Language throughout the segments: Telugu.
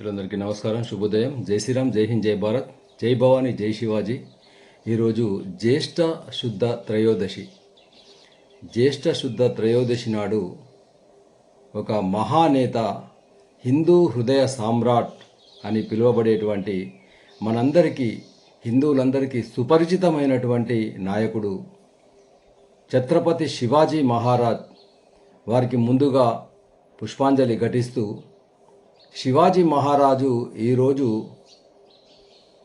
మిత్రులందరికీ నమస్కారం. శుభోదయం. జై శ్రీరామ్ జై హింద్ జై భారత్. జై భవానీ జై శివాజీ. ఈరోజు జ్యేష్ఠ శుద్ధ త్రయోదశి. జ్యేష్ఠ శుద్ధ త్రయోదశి నాడు ఒక మహానేత హిందూ హృదయ సామ్రాట్ అని పిలువబడేటువంటి మనందరికీ హిందువులందరికీ సుపరిచితమైనటువంటి నాయకుడు ఛత్రపతి శివాజీ మహారాజ్ వారికి ముందుగా పుష్పాంజలి ఘటిస్తూ శివాజీ మహారాజు ఈరోజు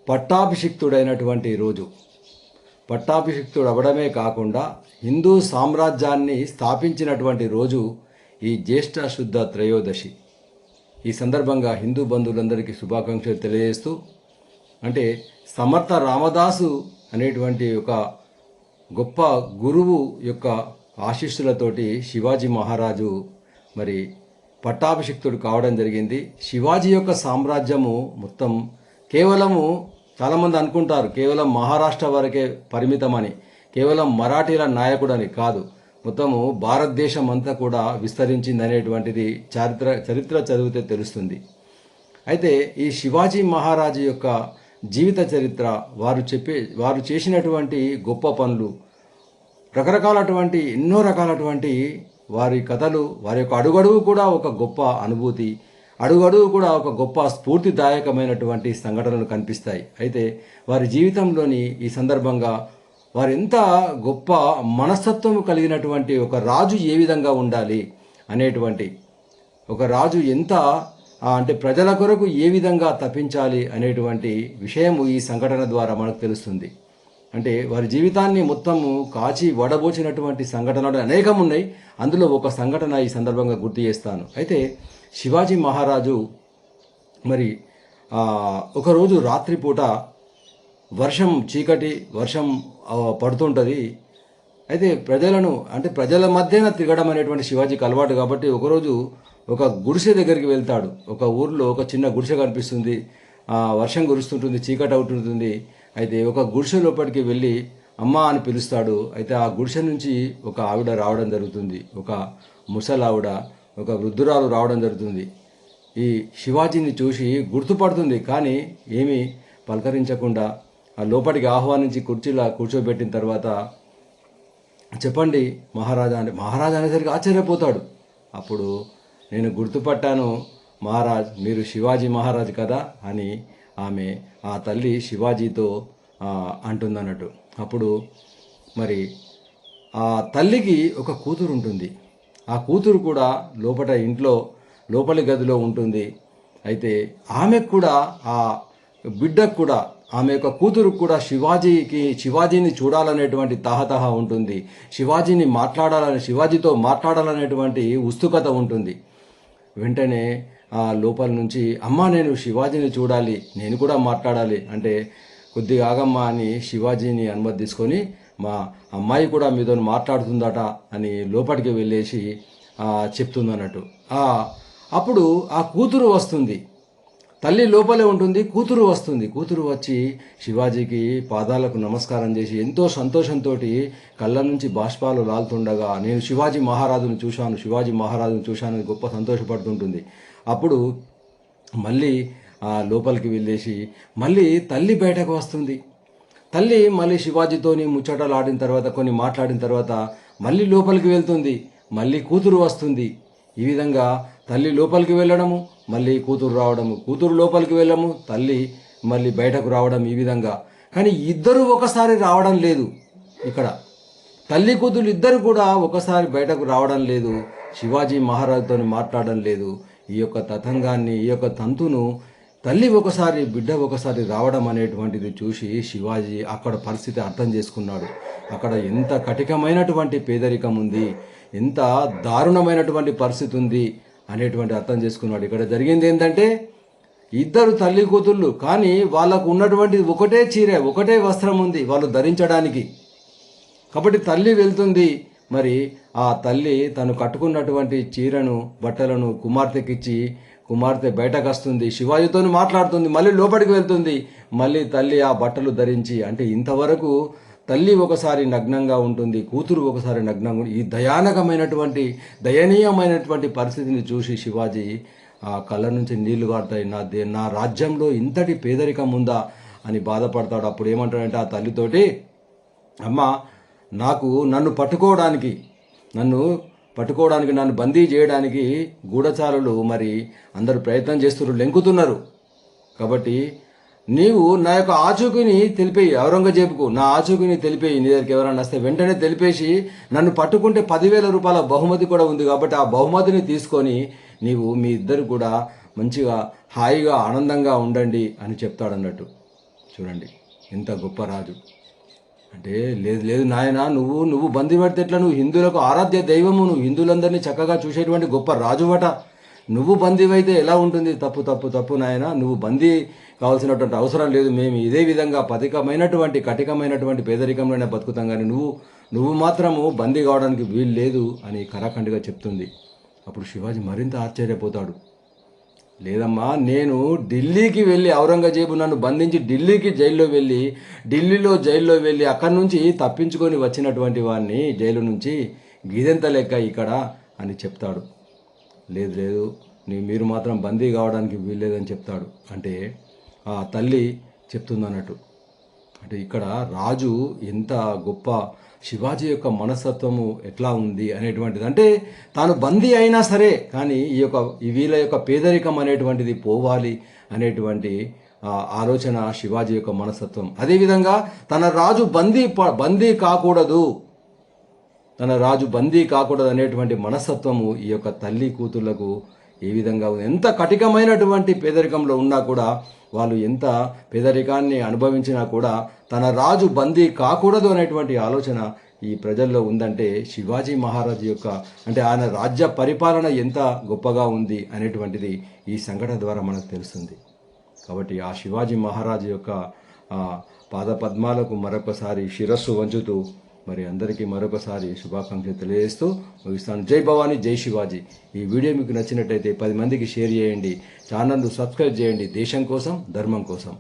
పట్టాభిషిక్తుడైనటువంటి రోజు. పట్టాభిషిక్తుడు అవడమే కాకుండా హిందూ సామ్రాజ్యాన్ని స్థాపించినటువంటి రోజు ఈ జ్యేష్ఠ శుద్ధ త్రయోదశి. ఈ సందర్భంగా హిందూ బంధువులందరికీ శుభాకాంక్షలు తెలియజేస్తూ అంటే సమర్థ రామదాసు అనేటువంటి ఒక గొప్ప గురువు యొక్క ఆశీస్సులతోటి శివాజీ మహారాజు మరి పట్టాభిషిక్తుడు కావడం జరిగింది. శివాజీ యొక్క సామ్రాజ్యము మొత్తం కేవలము చాలామంది అనుకుంటారు కేవలం మహారాష్ట్ర వరకే పరిమితమని కేవలం మరాఠీల నాయకుడని కాదు. మొత్తము భారతదేశం అంతా కూడా విస్తరించింది అనేటువంటిది చారిత్ర చరిత్ర చదివితే తెలుస్తుంది. అయితే ఈ శివాజీ మహారాజు యొక్క జీవిత చరిత్ర వారు చెప్పే వారు చేసినటువంటి గొప్ప పనులు రకరకాలటువంటి ఎన్నో రకాలటువంటి వారి కథలు వారి యొక్క అడుగడుగు కూడా ఒక గొప్ప అనుభూతి అడుగడుగు కూడా ఒక గొప్ప స్ఫూర్తిదాయకమైనటువంటి సంఘటనలు కనిపిస్తాయి. అయితే వారి జీవితంలోని ఈ సందర్భంగా వారు ఎంత గొప్ప మనస్తత్వం కలిగినటువంటి ఒక రాజు ఏ విధంగా ఉండాలి అనేటువంటి ఒక రాజు ఎంత అంటే ప్రజల కొరకు ఏ విధంగా తప్పించాలి అనేటువంటి విషయము ఈ సంఘటన ద్వారా మనకు తెలుస్తుంది. అంటే వారి జీవితాన్ని మొత్తము కాచి వడబోచినటువంటి సంఘటనలు అనేకం ఉన్నాయి అందులో ఒక సంఘటన ఈ సందర్భంగా గుర్తు చేస్తాను. అయితే శివాజీ మహారాజు మరి ఒకరోజు రాత్రిపూట వర్షం చీకటి వర్షం పడుతుంటుంది. అయితే ప్రజలను అంటే ప్రజల మధ్యన తిరగడం అనేటువంటి శివాజీకి అలవాటు కాబట్టి ఒకరోజు ఒక గుడిసె దగ్గరికి వెళ్తాడు. ఒక ఊర్లో ఒక చిన్న గుడిసె కనిపిస్తుంది. వర్షం కురుస్తుంటుంది చీకటి అవుతుంటుంది. అయితే ఒక గుడిసె లోపలికి వెళ్ళి అమ్మ అని పిలుస్తాడు. అయితే ఆ గుడిసె నుంచి ఒక ఆవిడ రావడం జరుగుతుంది. ఒక ముసలావిడ ఒక వృద్ధురాలు రావడం జరుగుతుంది. ఈ శివాజీని చూసి గుర్తుపడుతుంది కానీ ఏమీ పలకరించకుండా ఆ లోపలికి ఆహ్వానించి కుర్చీలా కూర్చోబెట్టిన తర్వాత చెప్పండి మహారాజా అంటే మహారాజా అనేసరికి ఆశ్చర్యపోతాడు. అప్పుడు నేను గుర్తుపట్టాను మహారాజ్ మీరు శివాజీ మహారాజ్ కదా అని ఆమె ఆ తల్లి శివాజీతో అంటుందన్నట్టు. అప్పుడు మరి ఆ తల్లికి ఒక కూతురు ఉంటుంది. ఆ కూతురు కూడా లోపల ఇంట్లో లోపలి గదిలో ఉంటుంది. అయితే ఆమెకు కూడా ఆ బిడ్డకు కూడా ఆమె యొక్క కూతురు కూడా శివాజీకి శివాజీని చూడాలనేటువంటి తహతహ ఉంటుంది. శివాజీని మాట్లాడాలని శివాజీతో మాట్లాడాలనేటువంటి ఉత్సుకత ఉంటుంది. వెంటనే లోపల నుంచి అమ్మ నేను శివాజీని చూడాలి నేను కూడా మాట్లాడాలి అంటే కొద్దిగా ఆగమ్మ అని శివాజీని అనుమతి తీసుకొని మా అమ్మాయి కూడా మీతో మాట్లాడుతుందట అని లోపలికి వెళ్ళేసి చెప్తుంది చెప్తుందన్నట్టు అప్పుడు ఆ కూతురు వస్తుంది. తల్లి లోపలే ఉంటుంది కూతురు వస్తుంది. కూతురు వచ్చి శివాజీకి పాదాలకు నమస్కారం చేసి ఎంతో సంతోషంతో కళ్ళ నుంచి బాష్పాలు లాలుతుండగా నేను శివాజీ మహారాజును చూశాను శివాజీ మహారాజును చూశాను గొప్ప సంతోషపడుతుంటుంది. అప్పుడు మళ్ళీ ఆ లోపలికి వెళ్ళేసి మళ్ళీ తల్లి బయటకు వస్తుంది. తల్లి మళ్ళీ శివాజీతోని ముచ్చటలు ఆడిన తర్వాత కొన్ని మాట్లాడిన తర్వాత మళ్ళీ లోపలికి వెళ్తుంది. మళ్ళీ కూతురు వస్తుంది. ఈ విధంగా తల్లి లోపలికి వెళ్ళడము మళ్ళీ కూతురు రావడము కూతురు లోపలికి వెళ్ళము తల్లి మళ్ళీ బయటకు రావడం ఈ విధంగా. కానీ ఇద్దరు ఒకసారి రావడం లేదు ఇక్కడ. తల్లి కూతురు ఇద్దరు కూడా ఒకసారి బయటకు రావడం లేదు. శివాజీ మహారాజుతో మాట్లాడడం లేదు. ఈ యొక్క తతంగాన్ని ఈ యొక్క తంతును తల్లి ఒకసారి బిడ్డ ఒకసారి రావడం అనేటువంటిది చూసి శివాజీ అక్కడ పరిస్థితి అర్థం చేసుకున్నాడు. అక్కడ ఎంత కఠికమైనటువంటి పేదరికం ఉంది ఎంత దారుణమైనటువంటి పరిస్థితి ఉంది అనేటువంటి అర్థం చేసుకున్నాడు. ఇక్కడ జరిగింది ఏంటంటే ఇద్దరు తల్లి కూతుళ్ళు కానీ వాళ్ళకు ఉన్నటువంటి ఒకటే చీర ఒకటే వస్త్రం ఉంది వాళ్ళు ధరించడానికి. కాబట్టి తల్లి వెళ్తుంది మరి ఆ తల్లి తను కట్టుకున్నటువంటి చీరను బట్టలను కుమార్తెకిచ్చి కుమార్తె బయటకు వస్తుంది శివాజీతో మాట్లాడుతుంది మళ్ళీ లోపలికి వెళ్తుంది. మళ్ళీ తల్లి ఆ బట్టలు ధరించి అంటే ఇంతవరకు తల్లి ఒకసారి నగ్నంగా ఉంటుంది కూతురు ఒకసారి నగ్నంగా ఈ దయానకమైనటువంటి దయనీయమైనటువంటి పరిస్థితిని చూసి శివాజీ ఆ కళ్ళ నుంచి నీళ్ళు కారుతాయి. నా దే నా రాజ్యంలో ఇంతటి పేదరికం ఉందా అని బాధపడతాడు. అప్పుడు ఏమంటాడంటే ఆ తల్లితోటి అమ్మ నాకు నన్ను పట్టుకోవడానికి నన్ను పట్టుకోవడానికి నన్ను బందీ చేయడానికి గూఢచారులు మరి అందరూ ప్రయత్నం చేస్తున్నారు లెంకుతున్నారు. కాబట్టి నీవు నా యొక్క ఆచూకీని తెలిపేయి ఔరంగజేబుకు నా ఆచూకీని తెలిపేయి. నీ దగ్గరికి ఎవరైనా వస్తే వెంటనే తెలిపేసి నన్ను పట్టుకుంటే పదివేల రూపాయల బహుమతి కూడా ఉంది కాబట్టి ఆ బహుమతిని తీసుకొని నీవు మీ ఇద్దరు కూడా మంచిగా హాయిగా ఆనందంగా ఉండండి అని చెప్తాడన్నట్టు. చూడండి ఎంత గొప్ప రాజు. అంటే లేదు లేదు నాయన నువ్వు నువ్వు బందీ పడితే ఎట్లా? నువ్వు హిందువులకు ఆరాధ్య దైవము నువ్వు హిందువులందరినీ చక్కగా చూసేటువంటి గొప్ప రాజువట. నువ్వు బందీ అయితే ఎలా ఉంటుంది? తప్పు తప్పు తప్పు నాయన. నువ్వు బందీ కావాల్సినటువంటి అవసరం లేదు. మేము ఇదే విధంగా పథికమైనటువంటి కటికమైనటువంటి పేదరికంలోనే బతుకుతాం కానీ నువ్వు నువ్వు మాత్రము బందీ కావడానికి వీలు లేదు అని కరాఖండిగా చెప్తుంది. అప్పుడు శివాజీ మరింత ఆశ్చర్యపోతాడు. లేదమ్మా నేను ఢిల్లీకి వెళ్ళి ఔరంగజేబు నన్ను బంధించి ఢిల్లీకి జైల్లో వెళ్ళి ఢిల్లీలో జైల్లో వెళ్ళి అక్కడి నుంచి తప్పించుకొని వచ్చినటువంటి వాడిని జైలు నుంచి గిదెంత లెక్క ఇక్కడ అని చెప్తాడు. లేదు లేదు నీ మీరు మాత్రం బందీ కావడానికి వీల్లేదని చెప్తాడు. అంటే ఆ తల్లి చెప్తుంది అన్నట్టు అంటే ఇక్కడ రాజు ఎంత గొప్ప శివాజీ యొక్క మనస్తత్వము ఎట్లా ఉంది అనేటువంటిది. అంటే తాను బందీ అయినా సరే కానీ ఈ యొక్క వీళ్ళ యొక్క పేదరికం అనేటువంటిది పోవాలి అనేటువంటి ఆలోచన శివాజీ యొక్క మనస్తత్వం. అదేవిధంగా తన రాజు బందీ బందీ కాకూడదు. తన రాజు బందీ కాకూడదు అనేటువంటి మనస్తత్వము ఈ యొక్క తల్లి కూతుళ్ళకు ఏ విధంగా ఉంది? ఎంత కఠికమైనటువంటి పేదరికంలో ఉన్నా కూడా వాళ్ళు ఎంత పేదరికాన్ని అనుభవించినా కూడా తన రాజు బందీ కాకూడదు అనేటువంటి ఆలోచన ఈ ప్రజల్లో ఉందంటే శివాజీ మహారాజు యొక్క అంటే ఆయన రాజ్య పరిపాలన ఎంత గొప్పగా ఉంది అనేటువంటిది ఈ సంఘటన ద్వారా మనకు తెలుస్తుంది. కాబట్టి ఆ శివాజీ మహారాజు యొక్క ఆ, పాద పద్మాలకు మరొకసారి శిరస్సు వంచుతూ మరి అందరికీ మరొకసారి శుభాకాంక్షలు తెలియజేస్తూ ముగిస్తాను. జై భవానీ జై శివాజీ. ఈ వీడియో మీకు నచ్చినట్టయితే పది మందికి షేర్ చేయండి. ఛానల్ను సబ్స్క్రైబ్ చేయండి. దేశం కోసం ధర్మం కోసం.